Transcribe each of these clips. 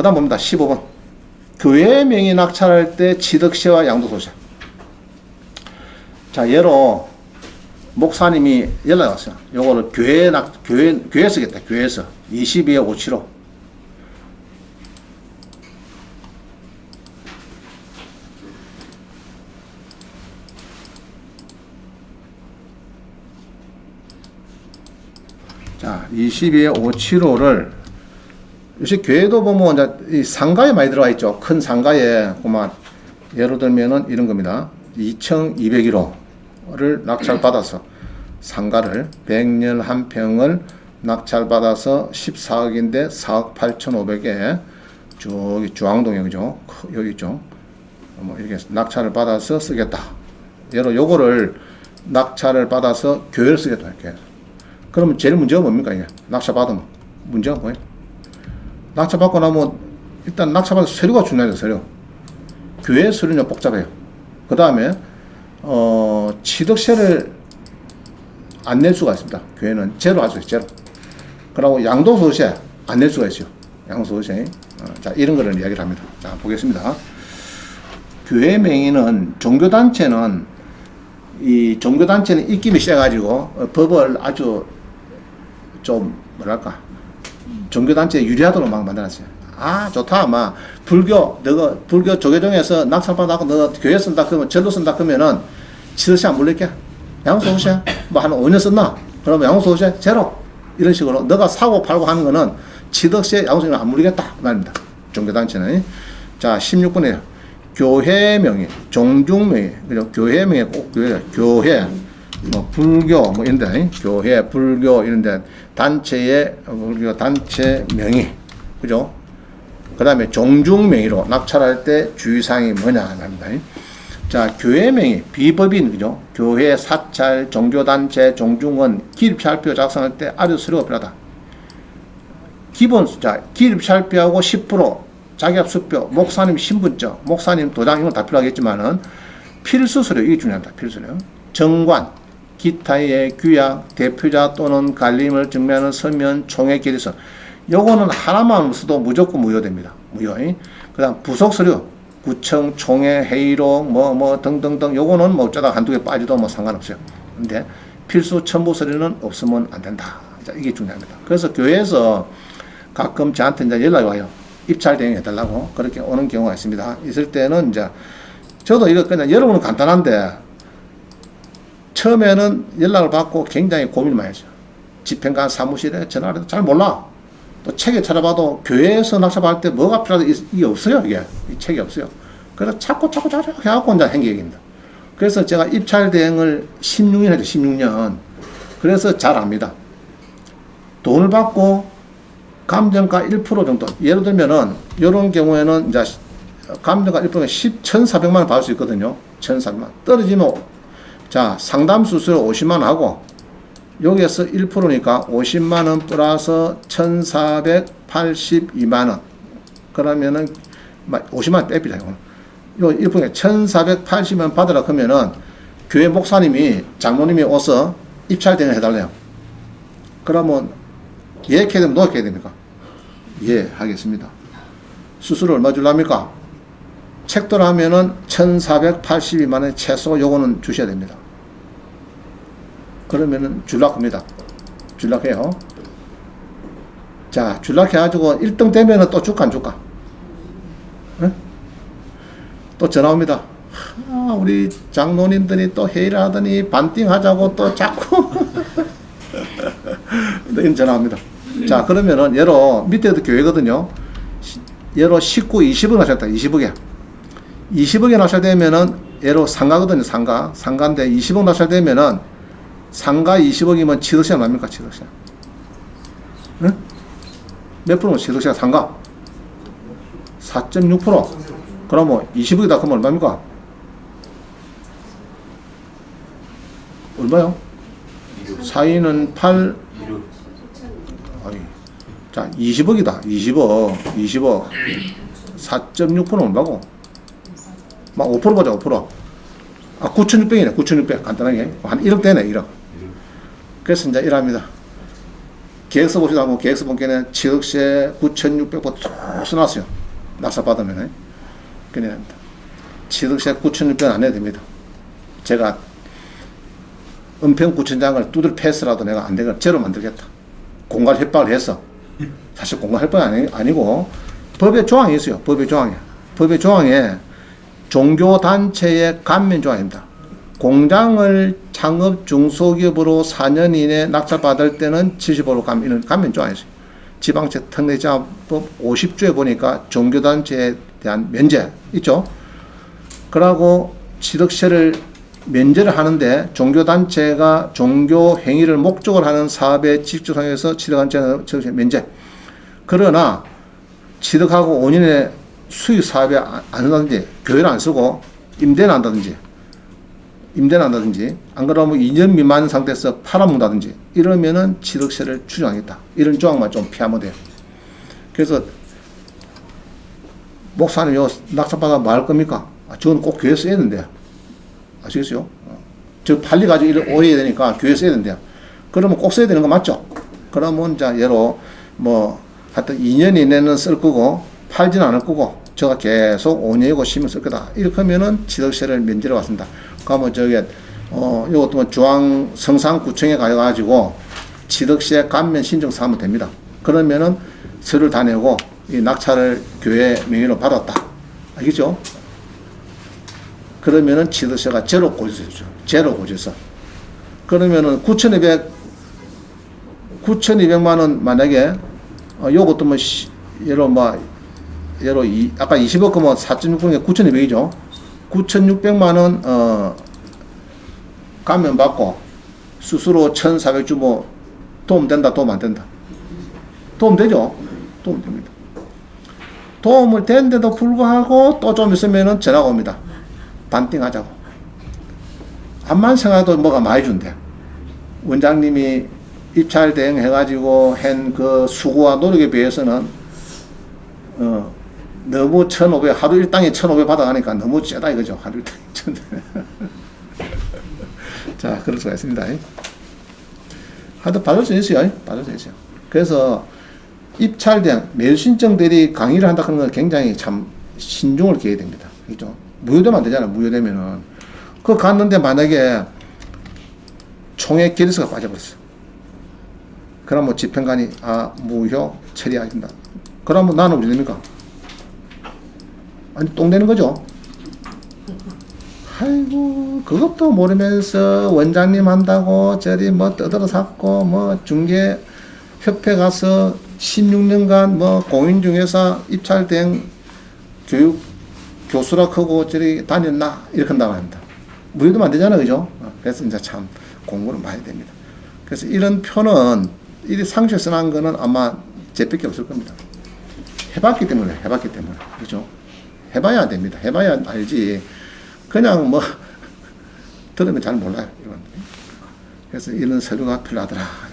그 다음 봅니다. 15번. 교회 명의 낙찰할 때 취득세와 양도소세. 자, 예로 목사님이 연락 왔어요. 요거를 교회 낙, 교회, 교회 쓰겠다. 교회에서. 22에 575. 자, 22에 575를 요새 교회도 보면 이제 이 상가에 많이 들어가 있죠. 큰 상가에 그만 예를 들면은 이런 겁니다. 2,201호를 낙찰받아서 상가를 100년 한 평을 낙찰받아서 14억인데 4억 8,500에 저기 주황동에 그죠? 크- 여기 있죠. 뭐 이렇게 낙찰을 받아서 쓰겠다. 예로 요거를 낙찰을 받아서 교회를 쓰겠다 이렇게. 그러면 제일 문제가 뭡니까 이게? 낙찰 받으면 문제가 뭐예요? 낙찰 받고 나면 일단 낙찰 받은 서류가 중요해요 서류. 교회 서류는 복잡해요. 그 다음에 어 취득세를 안 낼 수가 있습니다. 교회는 제로 할수 있어요. 제로. 그리고 양도소득세 안 낼 수가 있어요. 양도소득세. 어, 자 이런 거를 이야기를 합니다. 자 보겠습니다. 교회 명의는 종교단체는 이 종교단체는 입김이 세가지고 어, 법을 아주 좀 뭐랄까 종교단체에 유리하도록 막 만들었어요. 아 좋다 막 불교 너가 불교 조계종에서 낙찰받아고 너 교회 쓴다 그러면 절로 쓴다 그러면은 취득세 안 물릴게. 양소세 뭐한 5년 썼나? 그러면 양소세 제로. 이런 식으로 너가 사고 팔고 하는 거는 취득세 양소세 안 물리겠다. 그 말입니다. 종교단체는. 자 16번에 교회 명의 종중 명의 그죠 교회 명의 꼭 교회 교회 뭐 불교 뭐 이런데 교회 불교 이런데 단체의 불교 단체 명의 그죠 그 다음에 종중 명의로 낙찰할 때 주의사항이 뭐냐 합니다. 자, 교회 명의 비법인 그죠? 교회 사찰 종교단체 종중은 기립찰표 작성할 때 아주 서류가 필요하다. 기본 숫자 기립찰표하고 10% 자기합 수표 목사님 신분증 목사님 도장 이건 다 필요하겠지만은 필수 서류 이게 중요합니다. 필수 서류 정관 기타의 규약 대표자 또는 갈림을 증명하는 서면 총회 기리서 요거는 하나만 써도 무조건 무효됩니다. 무효. 그 다음 부속 서류 구청 총회 회의록 뭐 뭐 등등등 요거는 뭐 어쩌다 한두 개 빠져도 뭐 상관없어요. 근데 필수 첨부 서류는 없으면 안 된다. 자, 이게 중요합니다. 그래서 교회에서 가끔 저한테 이제 연락이 와요. 입찰 대행 해달라고 그렇게 오는 경우가 있습니다. 있을 때는 이제 저도 이거 그냥 여러분은 간단한데 처음에는 연락을 받고 굉장히 고민을 많이 했어요. 집행관 사무실에 전화를 해도 잘 몰라. 또 책에 찾아봐도 교회에서 낙찰받을 때 뭐가 필요하다 이게 없어요 이게 이 책이 없어요. 그래서 자꾸 자꾸 자꾸 해갖고 이제 행기입니다. 그래서 제가 입찰 대행을 16년 했죠 16년. 그래서 잘 압니다. 돈을 받고 감정가 1% 정도. 예를 들면은 이런 경우에는 이제 감정가 1%면 10, 1,400만 원 받을 수 있거든요. 1,400만. 떨어지면 자 상담 수수료 50만 원 하고 여기에서 1%니까 50만 원 플러스 1,482만 원. 그러면은 50만 원 떼비다 이거. 요 1%에 1,480만 원 받으라 그러면은 교회 목사님이 장모님이 와서 입찰 대행 해달래요. 그러면 예약해야 되면 넣어야 됩니까? 예, 하겠습니다. 수수료 얼마 줄랍니까? 책도로 하면은 1,482만 원 최소 요거는 주셔야 됩니다. 그러면은 줄락합니다. 줄락해요. 자, 줄락해가지고 1등 되면은 또 줄까 안 줄까? 응? 또 전화 옵니다. 아, 우리 장로님들이 또 회의를 하더니 반띵 하자고 또 자꾸 이런 전화 옵니다. 자, 그러면은 예로 밑에도 교회거든요. 시- 예로 19, 20억 나셨다. 20억에. 20억에 나셔되면은 예로 상가거든요. 상가. 상가인데 20억 나셔되면은 상가 20억이면 취득세 얼마입니까? 취득세. 응? 몇 프로면 취득세가 상가? 4.6%. 그럼 뭐 20억이다 그러면 얼마입니까? 얼마요? 사인은 8 아니, 자 20억이다 20억 20억 4.6% 얼마고? 막 5% 보자 5%아 9,600이네 9,600 간단하게 한 1억 되네 1억 그래서 이제 이랍니다 계획서 보시다 보면 계획서 본게는 7억세 9,600원 쭉 써놨어요. 낙찰 받으면 그냥 됩니다. 7억세 9,600원 안 해도 됩니다. 제가 은평 구청장을 두들 패스라도 내가 안 되면 제로 만들겠다. 공갈 협박을 해서 사실 공갈 협박이 아니, 아니고 법에 조항이 있어요. 법의 조항에 법의 조항에 종교단체의 감면 조항입니다. 공장을 창업 중소기업으로 4년 이내 낙찰받을 때는 70%로 감면, 이런 조항이 있어요. 지방채 특례자법 50조에 보니까 종교단체에 대한 면제 있죠. 그러고 지득세를 면제를 하는데 종교단체가 종교 행위를 목적으로 하는 사업의 직접상에서 지득단체는 지득세 면제. 그러나 취득하고 5년에 수익 사업에 안 한다든지 교회를 안 쓰고 임대를 한다든지 임대를 한다든지 안 그러면 2년 미만 상태에서 팔아먹는다든지 이러면은 취득세를 추정하겠다. 이런 조항만 좀 피하면 돼요. 그래서 목사님 요 낙찰받아 뭐할 겁니까? 아, 저는 꼭 교회 써야 된대요. 아시겠어요? 어. 저 팔리가지고 이런 오해야 되니까 교회 써야 된대요. 그러면 꼭 써야 되는 거 맞죠? 그러면 자 예로 뭐 하여튼 2년 이내는 쓸 거고 팔지는 않을 거고 저가 계속 5년이고 10년 쓸 거다. 이렇게 하면은 취득세를 면제를 받습니다. 그러면 저게 어 이것도 뭐 중앙 성산구청에 가가지고 취득세 감면 신청서 하면 됩니다. 그러면은 서류를 다 내고 이 낙찰을 교회 명의로 받았다. 알겠죠? 그러면은 취득세가 제로 고지서죠. 제로 고지서. 그러면은 9,200 9,200만 원 만약에 어 요것도 뭐 시, 예로 뭐 예로 이 아까 20억 그면 4.6%에 9,200이죠. 9,600만 원 어, 감면 받고 스스로 1,400 주고 도움 된다, 도움 안 된다. 도움 되죠? 도움 됩니다. 도움을 된데도 불구하고 또 좀 있으면은 전화가 옵니다. 반띵 하자고. 암만 생각해도 뭐가 많이 준대. 원장님이 입찰 대행 해가지고 한 그 수고와 노력에 비해서는 어, 너무 1,500, 하루 일당에 1,500 받아가니까 너무 째다 이거죠. 하루 일당에 1,500. 자, 그럴 수가 있습니다. 하여튼 받을 수 있어요. 받을 수 있어요. 그래서 입찰된 매수신청들이 강의를 한다 하는 건 굉장히 참 신중을 기해야 됩니다. 그죠? 무효되면 안 되잖아요. 무효되면은. 그 갔는데 만약에 총액 기리수가 빠져버렸어. 그럼 뭐 집행관이 아 무효 처리해야 된다. 그러면 나는 어떻게 됩니까? 아니 똥 되는 거죠. 아이고 그것도 모르면서 원장님 한다고 저리 뭐 떠들어 샀고 뭐 중개 협회 가서 16년간 뭐 공인중개사 입찰된 교육 교수라 크고 저리 다녔나 이렇게 합니다. 무효되면 안 되잖아요, 그죠? 어, 그래서 이제 참 공부를 많이 됩니다. 그래서 이런 표는 이 상식에 써난 거는 아마 제밖에 없을 겁니다. 해봤기 때문에 해봤기 때문에 그죠? 해봐야 됩니다. 해봐야 알지. 그냥 뭐 들으면 잘 몰라요. 이런. 그래서 이런 서류가 필요하더라.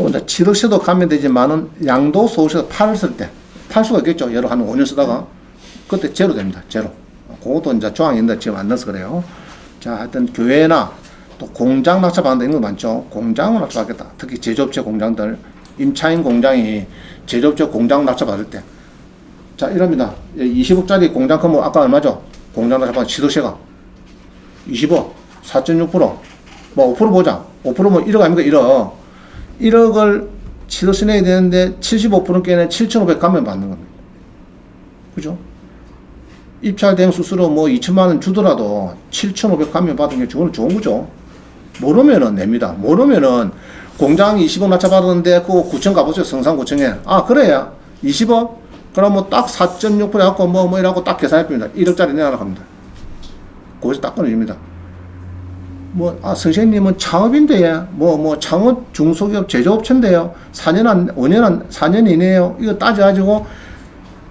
또 이제 취득세도 가면 되지만은 양도소득세 팔을 때, 팔 수가 있겠죠. 예로 한 5년 쓰다가 그때 제로 됩니다. 제로. 그것도 이제 조항이 있는데 지금 안 넣어서 그래요. 자, 하여튼 교회나 또 공장 낙찰 받는다 이런 거 많죠. 공장을 낙찰 받겠다. 특히 제조업체 공장들, 임차인 공장이 제조업체 공장 낙찰 받을 때. 자, 이럽니다. 20억짜리 공장 크면 아까 얼마죠? 공장 받은 취득세가 20억, 4.6%, 뭐 5% 보자. 5%뭐 1억 아닙니까? 1억. 1억을 취득세 내야 되는데 75%께는 7,500 감면 받는 겁니다. 그죠? 입찰 대행 수수료 뭐 2천만 원 주더라도 7,500 감면 받은 게 좋은, 좋은 거죠. 모르면은 냅니다. 모르면은 공장 20억 낙찰 받았는데 그 구청 가보세요. 성산 구청에. 아, 그래야 20억? 그럼 뭐 딱 4.6% 갖고 뭐, 뭐 이라고 딱 계산해봅니다. 1억짜리 내놔라 합니다. 거기서 딱 끊어집니다. 뭐, 아, 선생님은 창업인데, 뭐, 뭐, 창업 중소기업 제조업체인데요. 4년 안, 5년 안, 4년 이내에요. 이거 따져가지고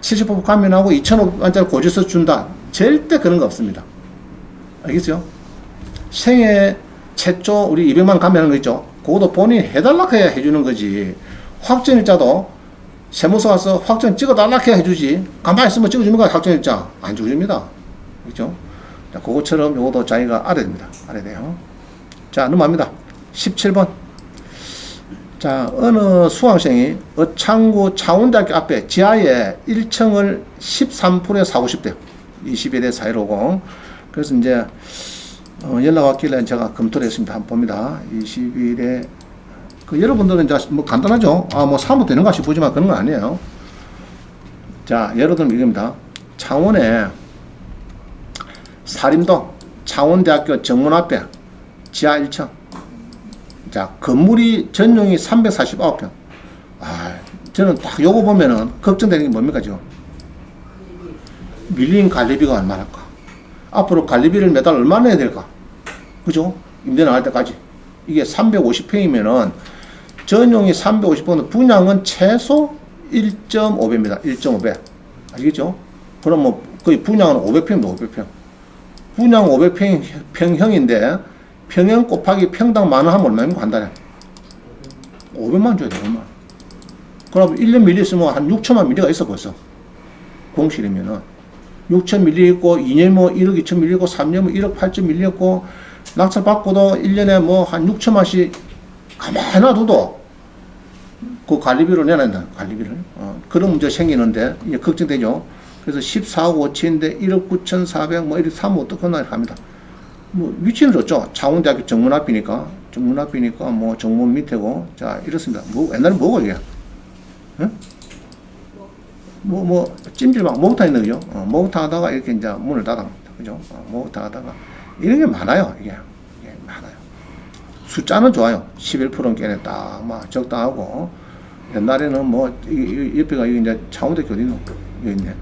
70% 감면하고 2,500원짜리 고지서 준다. 절대 그런 거 없습니다. 알겠죠? 생애 최초 우리 200만 감면하는 거 있죠? 그것도 본인이 해달라고 해야 해주는 거지. 확정일자도 세무서 가서 확정 찍어달라고 해야 해주지. 가만히 있으면 찍어줍니까? 확정일자. 안 찍어줍니다. 그죠? 자, 그것처럼 요것도 자기가 알아야 됩니다. 알아야 돼요. 자, 넘어갑니다. 17번. 자, 어느 수강생이 어창구 창원대학교 앞에 지하에 1층을 13%에 사고 싶대요. 21에 4150. 그래서 이제 어, 연락 왔길래 제가 검토를 했습니다. 한번 봅니다. 21에 그 여러분들은 이제 뭐 간단하죠. 아, 뭐 사면 되는 가 싶으지만 그런 건 아니에요. 자, 예를 들면 이겁니다. 창원에 사림동 창원대학교 정문 앞에 지하 1층. 자, 건물이 전용이 349평. 아, 저는 딱 요거 보면은 걱정되는 게 뭡니까, 지금? 밀린 관리비가 얼마일까? 앞으로 관리비를 매달 얼마 내야 될까? 그죠? 임대 나갈 때까지. 이게 350평이면은 전용이 350평은 분양은 최소 1.5배입니다. 1.5배. 아시겠죠? 그럼 뭐 거의 분양은 500평입니다. 500평. 분양 500평 평형인데 평형 곱하기 평당 만원 하면 얼마입니까? 한 달에? 500만 줘야 돼, 500만. 그럼 1년 밀렸으면 한 6천만 밀리가 있어 벌써. 공실이면은. 6천 밀리 있고 2년 뭐 1억 2천 밀리고 3년 뭐 1억 8천 밀렸고 낙찰 받고도 1년에 뭐 한 6천만씩 가만히 놔둬도 그 관리비로 내는다 관리비를 어, 그런 문제 생기는데 이제 걱정되죠 그래서 14억 5천인데 1억 9천 4백 뭐 이렇게 사면 어떡하나 이렇게 합니다 뭐 위치는 좋죠 창원대학교 정문 앞이니까 정문 앞이니까 뭐 정문 밑에고 자 이렇습니다 뭐 옛날에 뭐고 이게 응? 뭐, 뭐, 찜질방, 목욕탕 있는 거죠. 어, 목욕탕 하다가 이렇게 이제 문을 닫아놓습니다. 그죠? 어, 목욕탕 하다가. 이런 게 많아요, 이게. 숫자는 좋아요. 11%는 꽤네 딱, 막 적당하고. 옛날에는 뭐, 옆에가 이제 창원대학교 어디 있노? 있네.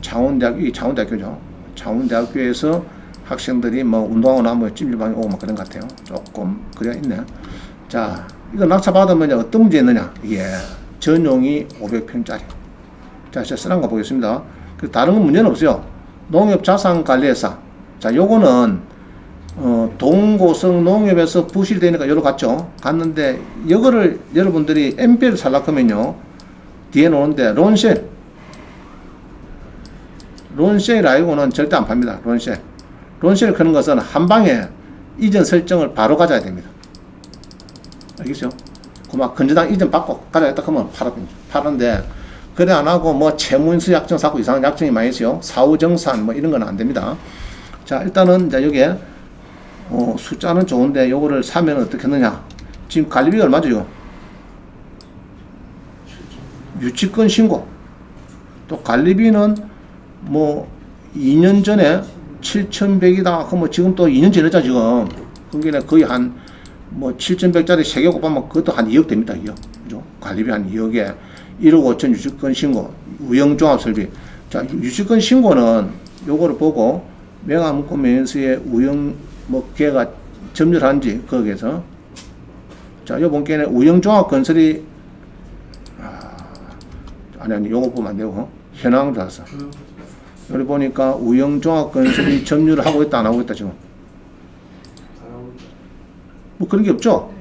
창원대학, 이 창원대학교죠. 창원대학교에서 학생들이 뭐 운동하고 나면 찜질방에 오고 막 그런 것 같아요. 조금, 그래 있네. 자, 이거 낙차 받으면 어떤 문제 있느냐? 이게 전용이 500평짜리. 자, 제가 쓰는 거 보겠습니다. 그 다른 건 문제는 없어요. 농협 자산관리회사. 자, 요거는 어, 동고성 농협에서 부실되니까 요로 갔죠. 갔는데 이거를 여러분들이 MP를 살락하면요. 뒤에 놓는데 론셀. 론셀 아니고는 절대 안 팝니다. 론셀. 론셀 그런 것은 한 방에 이전 설정을 바로 가져야 됩니다. 알겠죠? 그막 건조당 이전 받고 가져야겠다 하면 팔아요. 파는데 그래 안 하고 뭐 채무인수 약정 사고 이상한 약정이 많이 있어요. 사후정산 뭐 이런 건 안 됩니다. 자 일단은 이제 여기에 어, 숫자는 좋은데 요거를 사면 어떻게 했느냐? 지금 관리비가 얼마죠? 유치권 신고. 또 관리비는 뭐 2년 전에 7,100이다. 그러면 지금 또 2년 지났잖아 지금. 그게 거의 한 뭐 7,100짜리 3개 곱하면 그것도 한 2억 됩니다. 2억. 그죠? 관리비 한 2억에 1억 5천 유치권 신고, 우영종합 설비. 자, 유치권 신고는 요거를 보고 명함 구매인수의 우영 뭐 걔가 점유한지 거기에서. 자, 요번 게는 우영종합 건설이 아, 아니 아니 요거 보면 안 되고 현황 들어서 여기 보니까 우영종합 건설이 점유를 하고 있다 안 하고 있다 지금? 뭐 그런 게 없죠.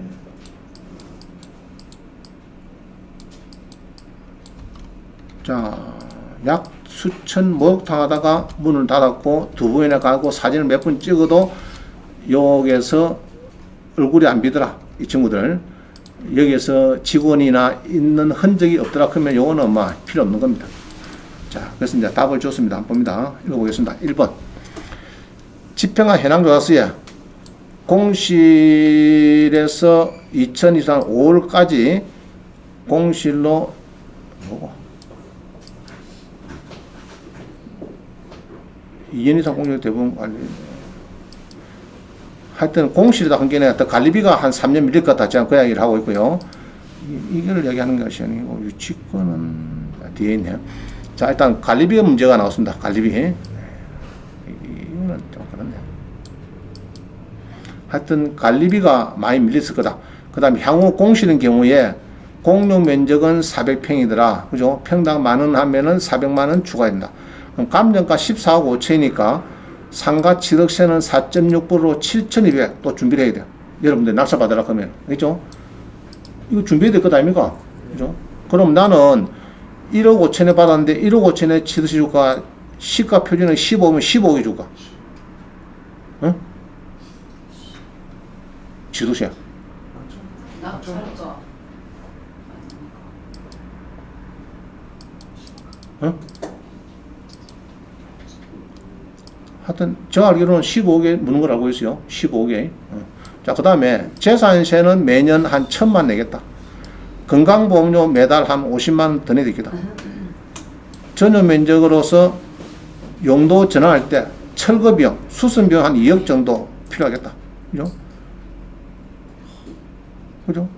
자, 약 수천 목욕탕 하다가 문을 닫았고 두 번이나 가고 사진을 몇 번 찍어도 여기에서 얼굴이 안 비더라. 이 친구들. 여기에서 직원이나 있는 흔적이 없더라. 그러면 요거는 뭐 필요 없는 겁니다. 자, 그래서 이제 답을 줬습니다. 한번 봅니다. 읽어보겠습니다. 1번. 집행한 해낭조사서에 공실에서 2023 5월까지 공실로 뭐고 2년 이상 공실 대부분 관리 하여튼 공실이다 한 개는 관리비가 한 3년 밀릴 것 같지 않고 그 이야기를 하고 있고요. 이, 이걸 얘기하는 것이 아니고 유치권은 뒤에 있네요. 자 일단 관리비가 문제가 나왔습니다. 관리비 이거는 좀 그렇네요. 하여튼 관리비가 많이 밀렸을 거다. 그 다음에 향후 공실인 경우에 공용 면적은 400평이더라. 그죠? 평당 만원 하면은 400만 원 추가된다. 감정가 14억 5천이니까 상가 취득세는 4.6%로 7,200 또 준비를 해야 돼요. 여러분들 낙찰 받으라 그러면. 그죠? 이거 준비해야 될 것 아닙니까? 그죠? 그럼 나는 1억 5천에 받았는데 1억 5천에 치듯이 주가 시가 표준은 15면 15억이 주가. 응? 지도시야. 응? 하여튼 저 알기로는 15개 무는 걸 알고 있어요. 15개. 어. 자, 그 다음에 재산세는 매년 한 천만 내겠다. 건강보험료 매달 한 50만 원더 내야 되겠다. 전용 면적으로서 용도 전환할 때 철거 비용, 수선 비용 한 2억 정도 필요하겠다. 그죠? 그죠?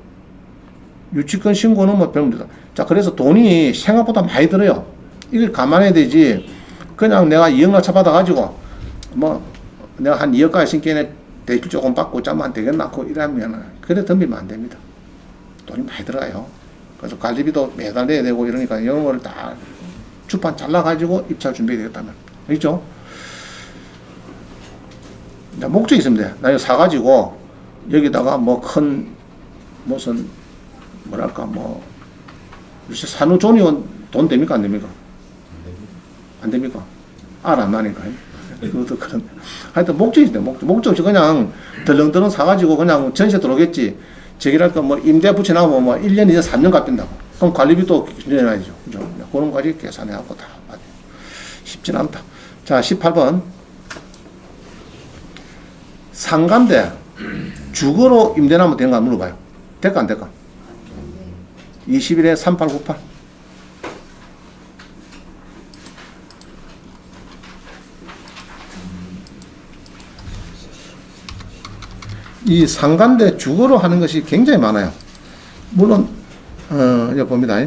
유치권 신고는 뭐 별문제다. 자, 그래서 돈이 생각보다 많이 들어요. 이걸 감안해야 되지. 그냥 내가 2억 낙차 받아가지고, 뭐, 내가 한 2억까지 신기에 대출 조금 받고 짜면 안 되겠나? 고 이러면, 그래 덤비면 안 됩니다. 돈이 많이 들어가요. 그래서 관리비도 매달 내야 되고 이러니까 이런 거를 다 주판 잘라가지고 입찰 준비해야 되겠다면. 알겠죠? 자, 목적이 돼. 나 이거 사가지고, 여기다가 뭐 큰, 무슨, 뭐랄까, 뭐, 요새 산후조리원 돈 됩니까? 안 됩니까? 안 됩니까? 알안 나니까. 그것도 그런. 하여튼 목적이 있대, 목적. 목적 없이 그냥 덜렁덜렁 사가지고 그냥 전세 들어오겠지. 저기랄까 뭐 임대 붙여놔면 뭐 1년 이상 3년 갚인다고. 그럼 관리비도 내놔야죠. 그죠? 그런 거지 계산해갖고 다. 맞아요. 쉽진 않다. 자, 18번. 상가인데 주거로 임대나면 되는가 물어봐요. 될까 안 될까? 21에 3898. 이 상가인데 주거로 하는 것이 굉장히 많아요. 물론 어, 여기 봅니다.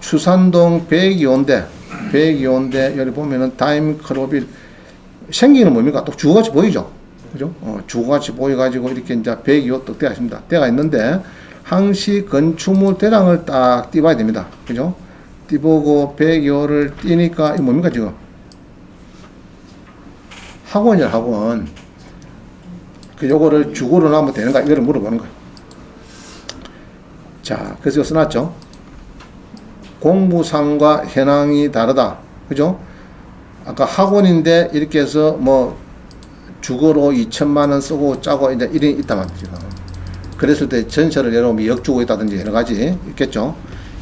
추산동 102호인데 102호인데 여기 보면은 다임 크로빌 생기는 뭡니까? 또 주거같이 보이죠? 그죠? 어, 주거같이 보여가지고 이렇게 이제 102호 딱 되어 있습니다. 되어 있는데 항시 건축물 대장을 딱 띄봐야 됩니다. 그죠? 띄보고 102호를 띄니까 이 뭡니까 지금? 학원이야 학원. 그 요거를 주거로 나면 되는가 이거를 물어보는 거예요. 자, 그래서 이거 써놨죠. 공무상과 현황이 다르다. 그죠? 아까 학원인데 이렇게 해서 뭐 주거로 2천만 원 쓰고 짜고 이제 이런 있단 말이죠. 그랬을 때 전세를 여러분이 역주고 있다든지 여러 가지 있겠죠.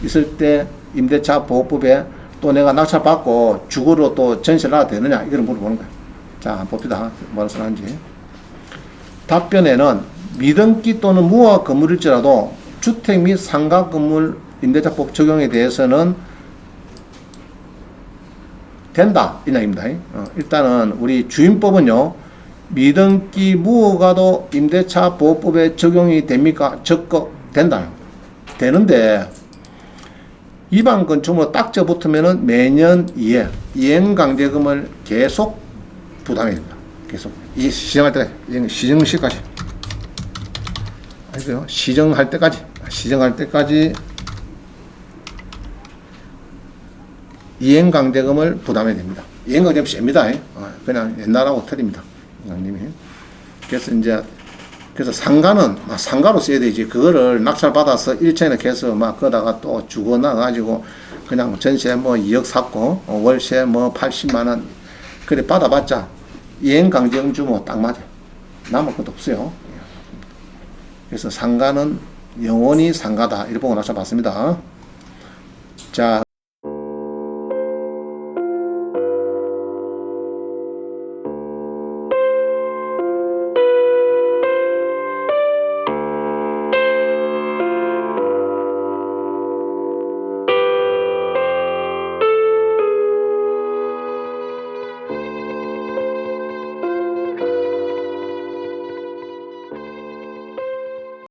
있을 때 임대차 보호법에 또 내가 낙찰 받고 주거로 또 전세를 놔도 되느냐 이걸 물어보는 거예요. 자, 봅시다. 뭐라 써놨는지. 답변에는 미등기 또는 무허가 건물일지라도 주택 및 상가 건물 임대차법 적용에 대해서는 된다 이 얘기입니다. 어, 일단은 우리 주임법은요 미등기 무허가도 임대차 보호법에 적용이 됩니까? 적극 된다. 되는데 위반 건축물 딱 접붙으면은 매년 이해 이행 강제금을 계속 부담해야 됩니다. 계속 이 시정할 때 시정 시까지 알겠어요? 시정할 때까지 시정할 때까지 이행 강제금을 부담해야 됩니다. 이행 강제금 셉니다. 어, 그냥 옛날하고 틀립니다. 장님이 그래서 이제 그래서 상가는 막 상가로 써야 되지 그거를 낙찰 받아서 일천에 해서 막 거다가 또 주고 나가지고 그냥 전세 뭐 2억 샀고 어, 월세 뭐 80만 원 그래 받아봤자 이행 강제금 주면 딱 맞아. 남을 것도 없어요. 그래서 상가는 영원히 상가다. 이렇게 보고 낙찰 받습니다. 자.